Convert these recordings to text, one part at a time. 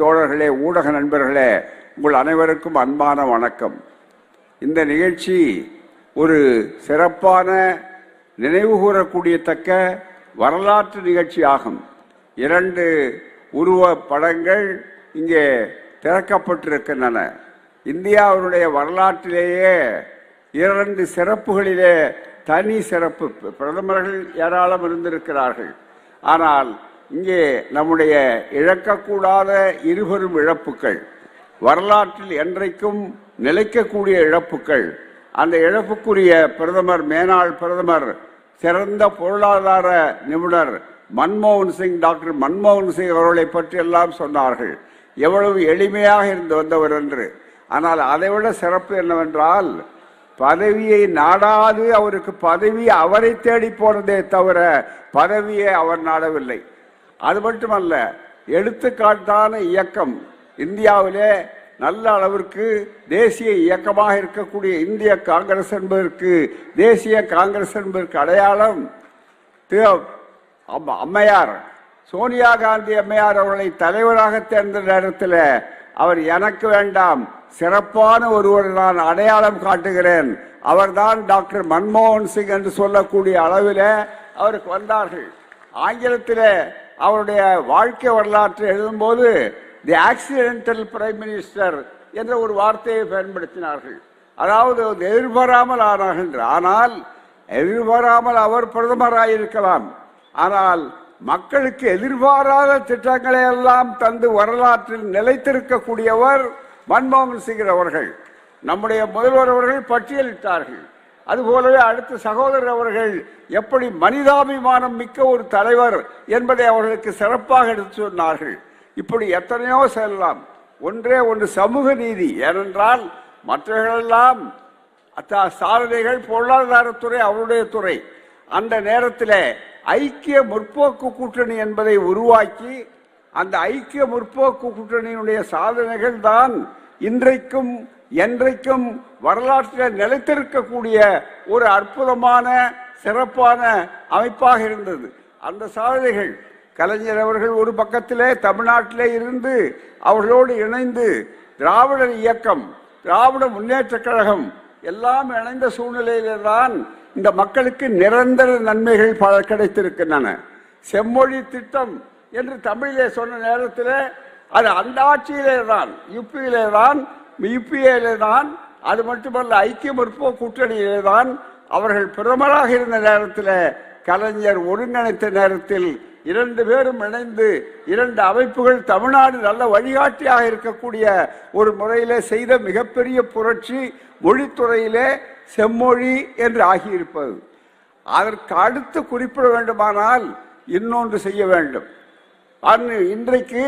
தோழர்களே ஊடக நண்பர்களே உங்கள் அனைவருக்கும் அன்பான வணக்கம். இந்த நிகழ்ச்சி ஒரு சிறப்பான நினைவு கூறக்கூடியத்தக்க வரலாற்று நிகழ்ச்சி ஆகும். இரண்டு உருவ படங்கள் இங்கே திறக்கப்பட்டிருக்கின்றன. இந்தியாவினுடைய வரலாற்றிலேயே இரண்டு சிறப்புகளிலே தனி சிறப்பு. பிரதமர்கள் ஏராளம் இருந்திருக்கிறார்கள். ஆனால் இங்கே நம்முடைய இழக்கக்கூடாத இருவரும் இழப்புக்கள் வரலாற்றில் என்றைக்கும் நிலைக்கக்கூடிய இழப்புக்கள் அந்த இழப்புக்குரிய பிரதமர் மேனாள் பிரதமர் சிறந்த பொருளாதார நிபுணர் மன்மோகன் சிங் டாக்டர் மன்மோகன் சிங் அவர்களை பற்றி எல்லாம் சொன்னார்கள். எவ்வளவு எளிமையாக இருந்து வந்தவர் என்று. ஆனால் அதைவிட சிறப்பு என்னவென்றால் பதவியை நாடாது அவருக்கு பதவி அவரை தேடி போனதே தவிர பதவியை அவர் நாடவில்லை. அது மட்டுமல்ல எடுத்துக்காட்டான இயக்கம். இந்தியாவிலே நல்ல அளவிற்கு தேசிய இயக்கமாக இருக்கக்கூடிய இந்திய காங்கிரஸ் என்பதற்கு தேசிய காங்கிரஸ் என்பதற்கு அடையாளம் அம்மையார். சோனியா காந்தி அம்மையார் அவர்களை தலைவராக தேர்ந்த நேரத்தில் அவர் எனக்கு வேண்டாம் சிறப்பான ஒருவர் நான் அடையாளம் காட்டுகிறேன். அவர்தான் டாக்டர் மன்மோகன் சிங் என்று சொல்லக்கூடிய அளவில் அவருக்கு வந்தார்கள். ஆங்கிலத்தில் அவருடைய வாழ்க்கை வரலாற்றை எழுதும்போது தி ஆக்சிடென்டல் பிரைம் மினிஸ்டர் என்ற ஒரு வார்த்தையை பயன்படுத்தினார்கள். அதாவது எதிர்பாராமல் ஆனார்கள் ஆனால் எதிர்பாராமல் அவர் பிரதமராயிருக்கலாம். ஆனால் மக்களுக்கு எதிர்பாராத திட்டங்களை எல்லாம் தந்து வரலாற்றில் நிலைத்திருக்கக்கூடியவர் மன்மோகன் சிங் அவர்கள். நம்முடைய முதல்வர் அவர்கள் பட்டியலிட்டார்கள். அதுபோலவே அடுத்த சகோதரர் அவர்கள் எப்படி மனிதாபிமானம் மிக்க ஒரு தலைவர் என்பதை அவர்களுக்கு சிறப்பாக எடுத்து சொன்னார்கள். இப்படி எத்தனையோ செல்லலாம். ஒன்றே ஒன்று சமூக நீதி. ஏனென்றால் மற்றவர்களெல்லாம் அத்த- சாதனைகள் பொருளாதாரத்துறை அவருடைய துறை. அந்த நேரத்தில் ஐக்கிய முற்போக்கு கூட்டணி என்பதை உருவாக்கி அந்த ஐக்கிய முற்போக்கு கூட்டணியினுடைய சாதனைகள் தான் இன்றைக்கும் என்றைக்கும் வரலாற்றில் நிலைத்திருக்கக்கூடிய ஒரு அற்புதமான சிறப்பான அமைப்பாக இருந்தது. அந்த சாதனைகள் கலைஞர் அவர்கள் ஒரு பக்கத்திலே தமிழ்நாட்டிலே இருந்து அவர்களோடு இணைந்து திராவிடர் இயக்கம் திராவிட முன்னேற்றக் கழகம் எல்லாம் இணைந்த சூழ்நிலையிலே தான் இந்த மக்களுக்கு நிரந்தர நன்மைகள் பல கிடைத்திருக்கின்றன. செம்மொழி திட்டம் என்று தமிழிலே சொன்ன நேரத்தில் அது அந்த ஆட்சியிலே தான் யுபியிலே தான் யுபிஏலே தான் அது மட்டுமல்ல ஐக்கிய முற்போ கூட்டணியிலே தான் அவர்கள் பிரதமராக இருந்த நேரத்தில் கலைஞர் ஒருங்கிணைத்த நேரத்தில் இரண்டு பேரும் இணைந்து இரண்டு அமைப்புகள் தமிழ்நாடு நல்ல வழிகாட்டியாக இருக்கக்கூடிய ஒரு முறையிலே செய்த மிகப்பெரிய புரட்சி மொழித்துறையிலே செம்மொழி என்று ஆகியிருப்பது. அதற்கு அடுத்து குறிப்பிட வேண்டுமானால் இன்னொன்று செய்ய வேண்டும். அன்று இன்றைக்கு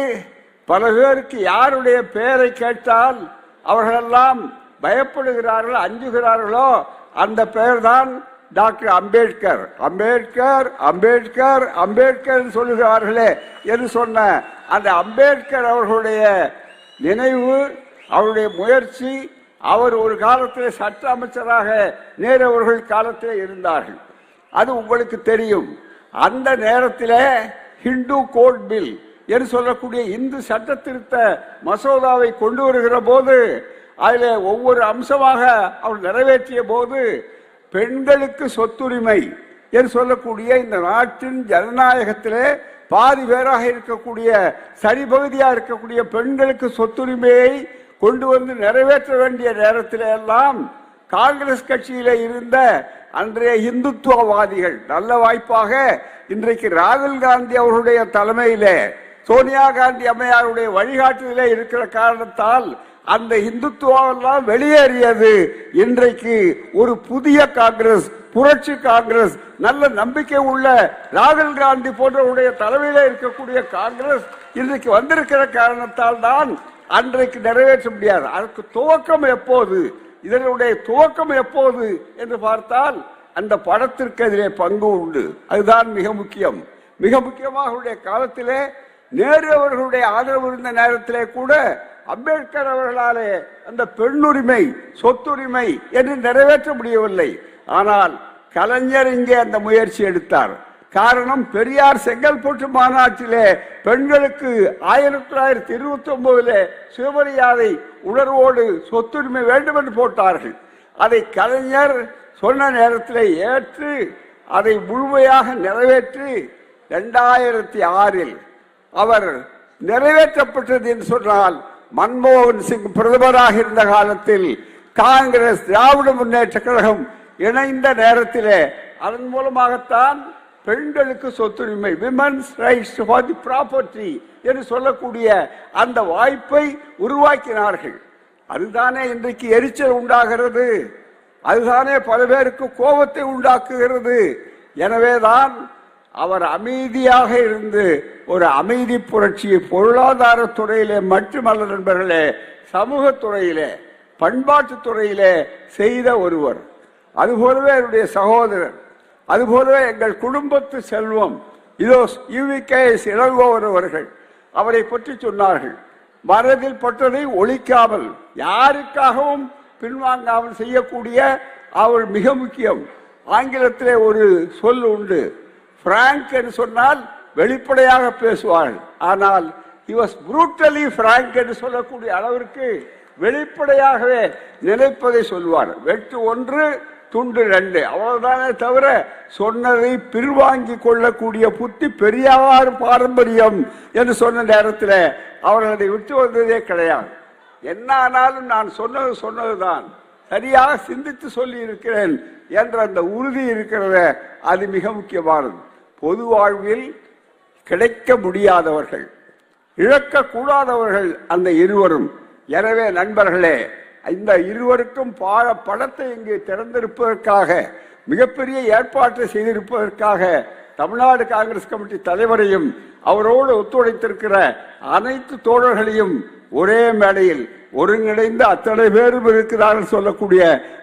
பல பேருக்கு யாருடைய பெயரை கேட்டால் அவர்களெல்லாம் பயப்படுகிறார்கள் அஞ்சுகிறார்களோ அந்த பெயர்தான் டாக்டர் அம்பேத்கர். அம்பேத்கர் அம்பேத்கர் அம்பேத்கர் சொல்லுகிறார்களே என்று சொன்ன அந்த அம்பேத்கர் அவர்களுடைய நினைவு அவருடைய முயற்சி அவர் ஒரு காலத்தில் சட்ட அமைச்சராக நேரு அவர்கள் காலத்தில் இருந்தார்கள். அது உங்களுக்கு தெரியும். அந்த நேரத்தில் ஹிந்து கோட் பில் என்று சொல்லக்கூடிய இந்து சட்ட திருத்த மசோதாவை கொண்டு வருகிற போது அதில் ஒவ்வொரு அம்சமாக அவர் நிறைவேற்றிய போது பெண்களுக்கு சொத்துரிமை என்று சொல்லக்கூடிய இந்த நாட்டின் ஜனநாயகத்திலே பாதி பேராக இருக்கக்கூடிய சரிபகுதியாக இருக்கக்கூடிய பெண்களுக்கு சொத்துரிமையை கொண்டு வந்து நிறைவேற்ற வேண்டிய நேரத்தில் எல்லாம் காங்கிரஸ் கட்சியில இருந்த அன்றைய இந்துத்துவவாதிகள் நல்ல வாய்ப்பாக இன்றைக்கு ராகுல் காந்தி அவர்களுடைய தலைமையிலே சோனியா காந்தி அம்மையாருடைய வழிகாட்டுதலே இருக்கிற காரணத்தால் அந்த இந்துத்துவெல்லாம் வெளியேறியது. இன்றைக்கு ஒரு புதிய காங்கிரஸ் புரட்சி காங்கிரஸ் நல்ல நம்பிக்கை உள்ள ராகுல் காந்தி போன்றவருடைய தலைமையில இருக்கக்கூடிய காங்கிரஸ் இன்றைக்கு வந்திருக்கிற காரணத்தால் தான் அன்றைக்கு நிறைவேற்ற முடியாது. அதற்கு துவக்கம் எப்போது? இதனுடைய துவக்கம் எப்போது என்று பார்த்தால் அந்த படத்திற்கு அதிலே பங்கு உண்டு. அதுதான் மிக முக்கியம். மிக முக்கியமாக காலத்திலே நேரு அவர்களுடைய ஆதரவு இருந்த நேரத்திலே கூட அம்பேத்கர் அவர்களாலே அந்த பெண்ணுரிமை சொத்துரிமை என்று நிறைவேற்ற முடியவில்லை. ஆனால் கலைஞர் இங்கே அந்த முயற்சி எடுத்தார். காரணம் பெரியார் செங்கல்பட்டு மாநாட்டிலே பெண்களுக்கு ஆயிரத்தி தொள்ளாயிரத்தி இருபத்தி ஒன்பதுல சுயமரியாதை உணர்வோடு சொத்துரிமை வேண்டும் என்று போட்டார்கள். அதை கலைஞர் சொன்ன நேரத்தில் ஏற்று அதை முழுமையாக நிறைவேற்றி ரெண்டாயிரத்தி ஆறில் அவர் நிறைவேற்றப்பட்டது என்று சொன்னால் மன்மோகன் சிங் பிரதமராக இருந்த காலத்தில் காங்கிரஸ் திராவிட முன்னேற்ற கழகம் இணைந்த நேரத்திலே அதன் மூலமாகத்தான் பெண்களுக்கு சொத்துரிமை women's rights for the property என்று சொல்லக்கூடிய அந்த வாய்ப்பை உருவாக்கினார்கள். அதுதானே இன்றைக்கு எரிச்சல் உண்டாகிறது. அதுதானே பல பேருக்கு கோபத்தை உண்டாக்குகிறது. எனவேதான் அவர் அமைதியாக இருந்து ஒரு அமைதி புரட்சியை பொருளாதார துறையிலே மட்டுமல்ல நண்பர்களே சமூக துறையிலே பண்பாட்டு துறையிலே செய்த ஒருவர். அதுபோலவே என்னுடைய சகோதரர் அதுபோலவே எங்கள் குடும்பத்து செல்வம் இதோ யூவிகேஎஸ் இளங்கோவர் அவர்கள் அவரை பற்றி சொன்னார்கள். மனதில் பட்டதை ஒழிக்காமல் யாருக்காகவும் பின்வாங்காமல் செய்யக்கூடிய அவள் மிக முக்கியம். ஆங்கிலத்திலே ஒரு சொல் உண்டு. பிராங்க் என்று சொன்னால் வெளிப்படையாக பேசுவார்கள் ஆனால் he was brutally என்று சொல்லக்கூடிய அளவிற்கு வெளிப்படையாகவே நினைப்பதை சொல்வார். வெட்டு ஒன்று துண்டு ரெண்டு. அவ்வளவுதானே தவிர சொன்னதை பின்வாங்கி கொள்ளக்கூடிய புத்தி பெரியார் பாரம்பரியம் என்று சொன்ன நேரத்தில் அவர்கள் அதை விட்டு வந்ததே கிடையாது. என்ன ஆனாலும் நான் சொன்னது சொன்னதுதான். சரியாக சிந்தித்து சொல்லி இருக்கிறேன் என்ற அந்த உறுதி இருக்கிறத அது மிக முக்கியமானது. பொது வாழ்வில் கிடைக்க முடியாதவர்கள் இழக்கக்கூடாதவர்கள் அந்த இருவரும். எனவே நண்பர்களே இந்த இருவருக்கும் பாழ படத்தை இங்கு திறந்திருப்பதற்காக மிகப்பெரிய ஏற்பாட்டை செய்திருப்பதற்காக தமிழ்நாடு காங்கிரஸ் கமிட்டி தலைவரையும் அவரோடு ஒத்துழைத்திருக்கிற அனைத்து தோழர்களையும் ஒரே மேடையில் ஒருங்கிணைந்து அத்தனை பேரும் இருக்கிறார்கள் சொல்லக்கூடிய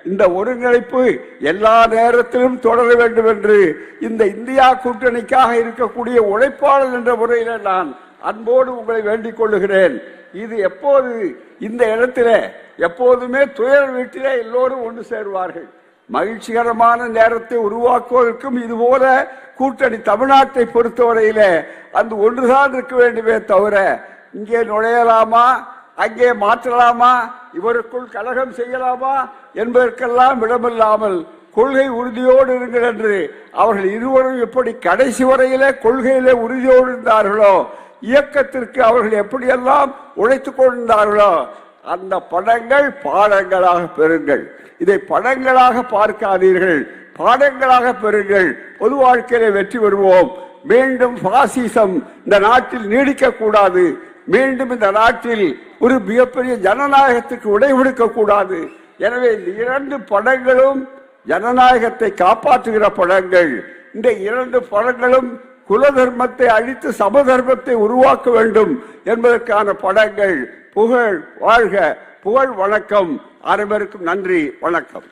இந்த ஒருங்கிணைப்பு எல்லா நேரத்திலும் தொடர வேண்டும் என்று இந்த இந்தியா கூட்டணிக்காக இருக்கக்கூடிய உழைப்பாளர் என்ற முறையில் நான் அன்போடு உங்களை வேண்டிக் கொள்ளுகிறேன். இது எப்போது இந்த இடத்துல எப்போதுமே துயர் வீட்டிலே எல்லோரும் ஒன்று சேருவார்கள். மகிழ்ச்சிகரமான நேரத்தை உருவாக்குவதற்கும் இதுபோல கூட்டணி தமிழ்நாட்டை பொறுத்தவரையில அந்த ஒன்றுதான் இருக்க வேண்டுமே தவிர இங்கே நுழையலாமா? அங்கே மாற்றலாமா? இவருக்குள் கலகம் செய்யலாமா? என்பதற்கெல்லாம் இடமில்லாமல் கொள்கை உறுதியோடு இருங்கள் என்று அவர்கள் இருவரும் எப்படி கடைசி வரையிலே கொள்கையிலே உறுதியோடு இருந்தார்களோ இயக்கத்திற்கு அவர்கள் எப்படியெல்லாம் உழைத்துக் கொண்டிருந்தார்களோ அந்த படங்கள் பாடங்களாக பெறுங்கள். இதை படங்களாக பார்க்காதீர்கள். பாடங்களாக பெறுங்கள். பொது வாழ்க்கையில வெற்றி பெறுவோம். மீண்டும் பாசிசம் இந்த நாட்டில் நீடிக்க கூடாது. மீண்டும் இந்த நாட்டில் ஒரு மிகப்பெரிய ஜனநாயகத்துக்கு விடைவிடுக்க கூடாது எனவே இந்த இரண்டு படங்களும் ஜனநாயகத்தை காப்பாற்றுகிற படங்கள். இந்த இரண்டு படங்களும் குல தர்மத்தை அழித்து சமதர்மத்தை உருவாக்க வேண்டும் என்பதற்கான படங்கள். புகழ் வாழ்க. புகழ் வணக்கம். அனைவருக்கும் நன்றி. வணக்கம்.